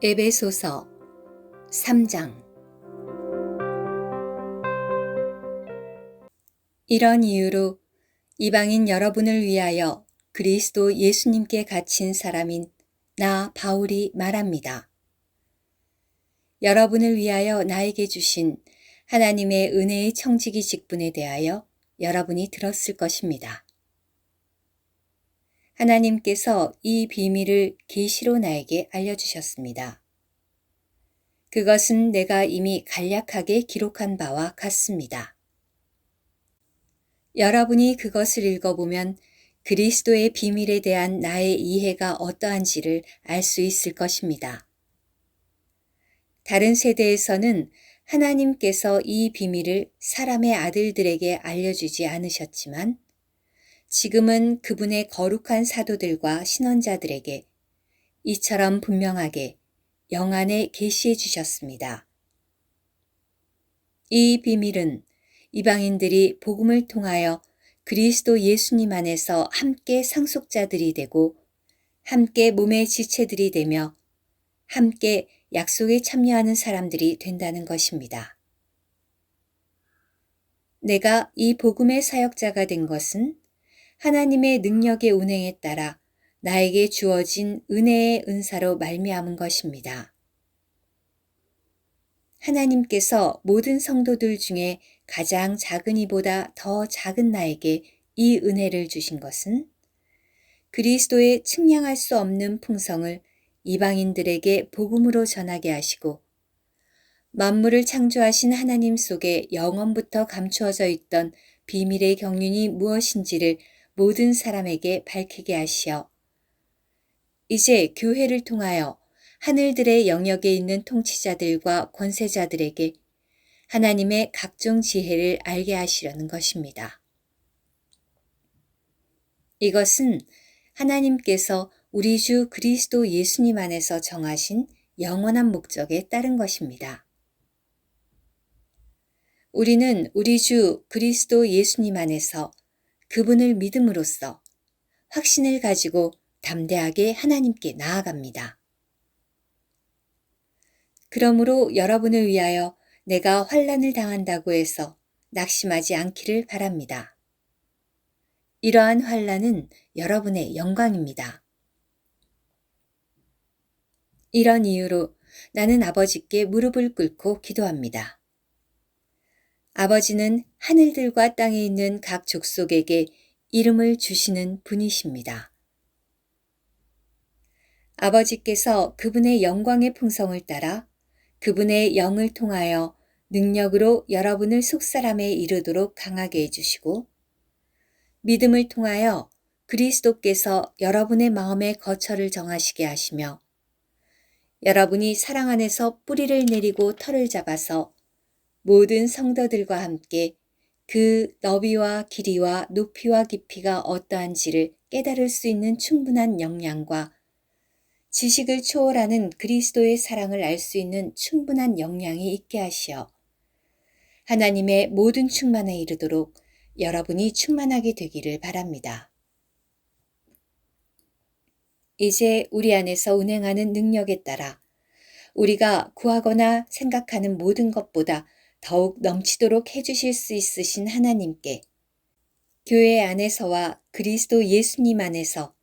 에베소서 3장 이런 이유로 이방인 여러분을 위하여 그리스도 예수님께 갇힌 사람인 나 바울이 말합니다. 여러분을 위하여 나에게 주신 하나님의 은혜의 청지기 직분에 대하여 여러분이 들었을 것입니다. 하나님께서 이 비밀을 계시로 나에게 알려주셨습니다. 그것은 내가 이미 간략하게 기록한 바와 같습니다. 여러분이 그것을 읽어보면 그리스도의 비밀에 대한 나의 이해가 어떠한지를 알 수 있을 것입니다. 다른 세대에서는 하나님께서 이 비밀을 사람의 아들들에게 알려주지 않으셨지만 지금은 그분의 거룩한 사도들과 신원자들에게 이처럼 분명하게 영안에 계시해 주셨습니다. 이 비밀은 이방인들이 복음을 통하여 그리스도 예수님 안에서 함께 상속자들이 되고 함께 몸의 지체들이 되며 함께 약속에 참여하는 사람들이 된다는 것입니다. 내가 이 복음의 사역자가 된 것은 하나님의 능력의 운행에 따라 나에게 주어진 은혜의 은사로 말미암은 것입니다. 하나님께서 모든 성도들 중에 가장 작은 이보다 더 작은 나에게 이 은혜를 주신 것은 그리스도의 측량할 수 없는 풍성을 이방인들에게 복음으로 전하게 하시고 만물을 창조하신 하나님 속에 영원부터 감추어져 있던 비밀의 경륜이 무엇인지를 모든 사람에게 밝히게 하시어 이제 교회를 통하여 하늘들의 영역에 있는 통치자들과 권세자들에게 하나님의 각종 지혜를 알게 하시려는 것입니다. 이것은 하나님께서 우리 주 그리스도 예수님 안에서 정하신 영원한 목적에 따른 것입니다. 우리는 우리 주 그리스도 예수님 안에서 그분을 믿음으로써 확신을 가지고 담대하게 하나님께 나아갑니다. 그러므로 여러분을 위하여 내가 환란을 당한다고 해서 낙심하지 않기를 바랍니다. 이러한 환란은 여러분의 영광입니다. 이런 이유로 나는 아버지께 무릎을 꿇고 기도합니다. 아버지는 하늘들과 땅에 있는 각 족속에게 이름을 주시는 분이십니다. 아버지께서 그분의 영광의 풍성을 따라 그분의 영을 통하여 능력으로 여러분을 속사람에 이르도록 강하게 해주시고 믿음을 통하여 그리스도께서 여러분의 마음의 거처를 정하시게 하시며 여러분이 사랑 안에서 뿌리를 내리고 털을 잡아서 모든 성도들과 함께 그 너비와 길이와 높이와 깊이가 어떠한지를 깨달을 수 있는 충분한 역량과 지식을 초월하는 그리스도의 사랑을 알 수 있는 충분한 역량이 있게 하시어 하나님의 모든 충만에 이르도록 여러분이 충만하게 되기를 바랍니다. 이제 우리 안에서 운행하는 능력에 따라 우리가 구하거나 생각하는 모든 것보다 더욱 넘치도록 해주실 수 있으신 하나님께 교회 안에서와 그리스도 예수님 안에서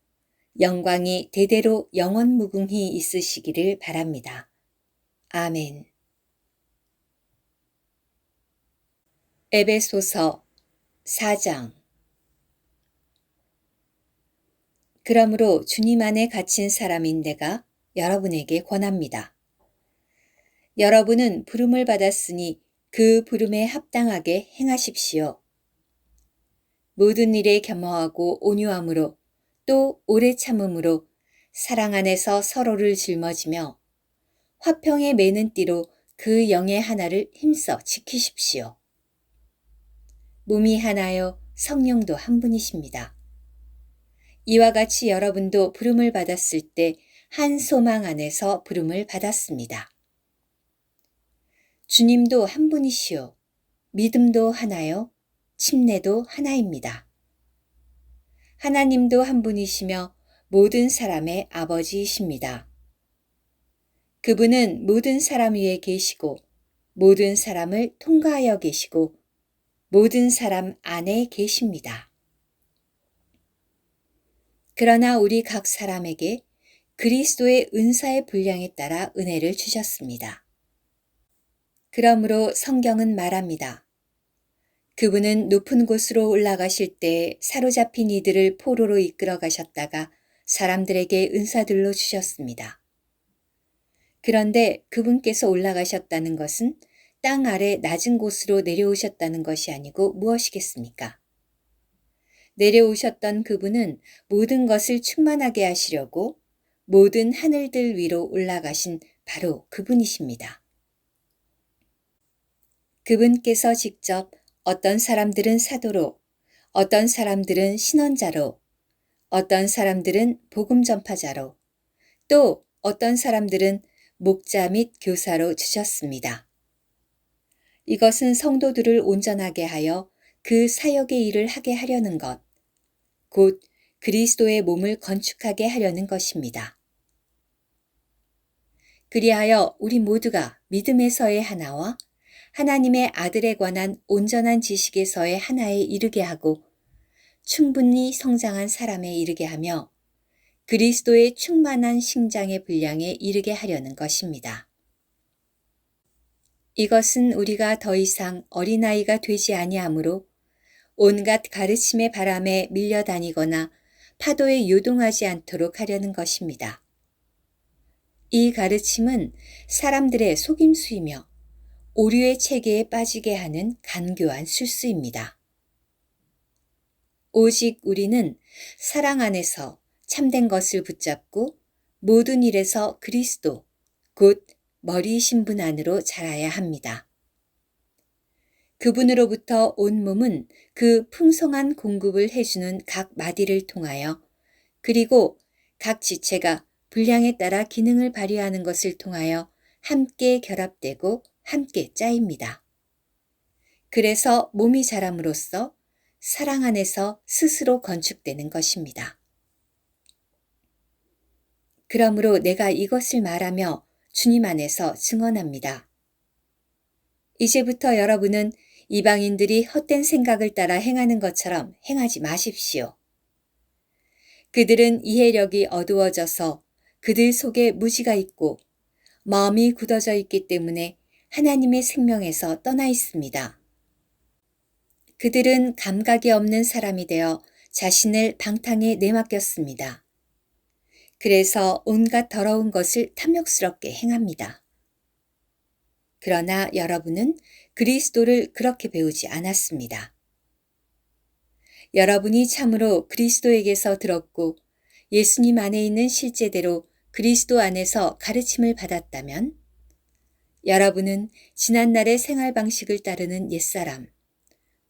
영광이 대대로 영원 무궁히 있으시기를 바랍니다. 아멘. 에베소서 4장 그러므로 주님 안에 갇힌 사람인 내가 여러분에게 권합니다. 여러분은 부름을 받았으니 그 부름에 합당하게 행하십시오. 모든 일에 겸허하고 온유함으로 또 오래 참음으로 사랑 안에서 서로를 짊어지며 화평에 매는 띠로 그 영의 하나를 힘써 지키십시오. 몸이 하나요 성령도 한 분이십니다. 이와 같이 여러분도 부름을 받았을 때 한 소망 안에서 부름을 받았습니다. 주님도 한 분이시요. 믿음도 하나요. 침례도 하나입니다. 하나님도 한 분이시며 모든 사람의 아버지이십니다. 그분은 모든 사람 위에 계시고 모든 사람을 통과하여 계시고 모든 사람 안에 계십니다. 그러나 우리 각 사람에게 그리스도의 은사의 분량에 따라 은혜를 주셨습니다. 그러므로 성경은 말합니다. 그분은 높은 곳으로 올라가실 때 사로잡힌 이들을 포로로 이끌어 가셨다가 사람들에게 은사들로 주셨습니다. 그런데 그분께서 올라가셨다는 것은 땅 아래 낮은 곳으로 내려오셨다는 것이 아니고 무엇이겠습니까? 내려오셨던 그분은 모든 것을 충만하게 하시려고 모든 하늘들 위로 올라가신 바로 그분이십니다. 그분께서 직접 어떤 사람들은 사도로, 어떤 사람들은 신원자로, 어떤 사람들은 복음 전파자로, 또 어떤 사람들은 목자 및 교사로 주셨습니다. 이것은 성도들을 온전하게 하여 그 사역의 일을 하게 하려는 것, 곧 그리스도의 몸을 건축하게 하려는 것입니다. 그리하여 우리 모두가 믿음에서의 하나와 하나님의 아들에 관한 온전한 지식에서의 하나에 이르게 하고 충분히 성장한 사람에 이르게 하며 그리스도의 충만한 신장의 분량에 이르게 하려는 것입니다. 이것은 우리가 더 이상 어린아이가 되지 아니하므로 온갖 가르침의 바람에 밀려다니거나 파도에 요동하지 않도록 하려는 것입니다. 이 가르침은 사람들의 속임수이며 오류의 체계에 빠지게 하는 간교한 술수입니다. 오직 우리는 사랑 안에서 참된 것을 붙잡고 모든 일에서 그리스도, 곧 머리이신 분 안으로 자라야 합니다. 그분으로부터 온 몸은 그 풍성한 공급을 해주는 각 마디를 통하여 그리고 각 지체가 분량에 따라 기능을 발휘하는 것을 통하여 함께 결합되고 함께 짜입니다. 그래서 몸이 자람으로써 사랑 안에서 스스로 건축되는 것입니다. 그러므로 내가 이것을 말하며 주님 안에서 증언합니다. 이제부터 여러분은 이방인들이 헛된 생각을 따라 행하는 것처럼 행하지 마십시오. 그들은 이해력이 어두워져서 그들 속에 무지가 있고 마음이 굳어져 있기 때문에 하나님의 생명에서 떠나 있습니다. 그들은 감각이 없는 사람이 되어 자신을 방탕에 내맡겼습니다. 그래서 온갖 더러운 것을 탐욕스럽게 행합니다. 그러나 여러분은 그리스도를 그렇게 배우지 않았습니다. 여러분이 참으로 그리스도에게서 들었고 예수님 안에 있는 실제대로 그리스도 안에서 가르침을 받았다면 여러분은 지난날의 생활 방식을 따르는 옛사람,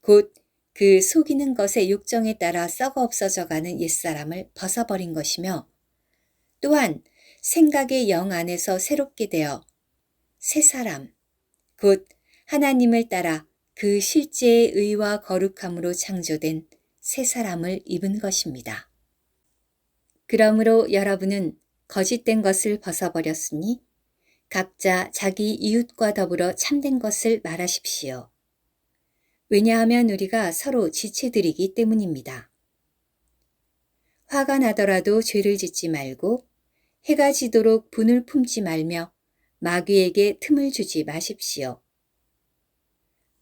곧 그 속이는 것의 욕정에 따라 썩어 없어져 가는 옛사람을 벗어버린 것이며 또한 생각의 영 안에서 새롭게 되어 새 사람, 곧 하나님을 따라 그 실제의 의와 거룩함으로 창조된 새 사람을 입은 것입니다. 그러므로 여러분은 거짓된 것을 벗어버렸으니 각자 자기 이웃과 더불어 참된 것을 말하십시오. 왜냐하면 우리가 서로 지체들이기 때문입니다. 화가 나더라도 죄를 짓지 말고 해가 지도록 분을 품지 말며 마귀에게 틈을 주지 마십시오.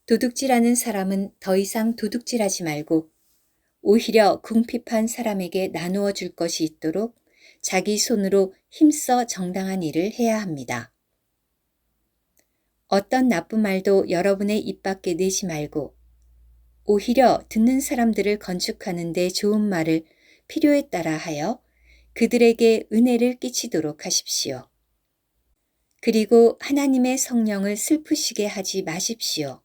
도둑질하는 사람은 더 이상 도둑질하지 말고 오히려 궁핍한 사람에게 나누어 줄 것이 있도록 자기 손으로 힘써 정당한 일을 해야 합니다. 어떤 나쁜 말도 여러분의 입 밖에 내지 말고 오히려 듣는 사람들을 건축하는 데 좋은 말을 필요에 따라 하여 그들에게 은혜를 끼치도록 하십시오. 그리고 하나님의 성령을 슬프시게 하지 마십시오.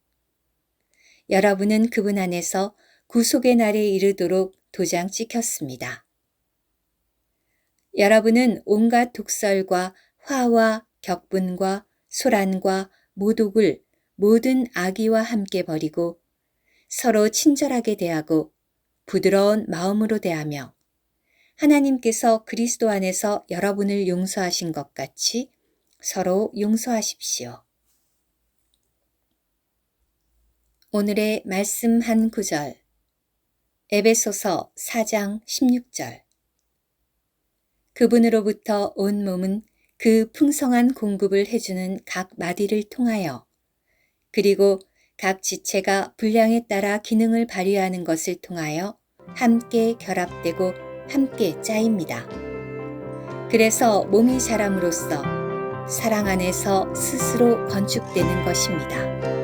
여러분은 그분 안에서 구속의 날에 이르도록 도장 찍혔습니다. 여러분은 온갖 독설과 화와 격분과 소란과 모독을 모든 악의와 함께 버리고 서로 친절하게 대하고 부드러운 마음으로 대하며 하나님께서 그리스도 안에서 여러분을 용서하신 것 같이 서로 용서하십시오. 오늘의 말씀 한 구절. 에베소서 4장 16절. 그분으로부터 온 몸은 그 풍성한 공급을 해주는 각 마디를 통하여 그리고 각 지체가 분량에 따라 기능을 발휘하는 것을 통하여 함께 결합되고 함께 짜입니다. 그래서 몸이 자람으로써 사랑 안에서 스스로 건축되는 것입니다.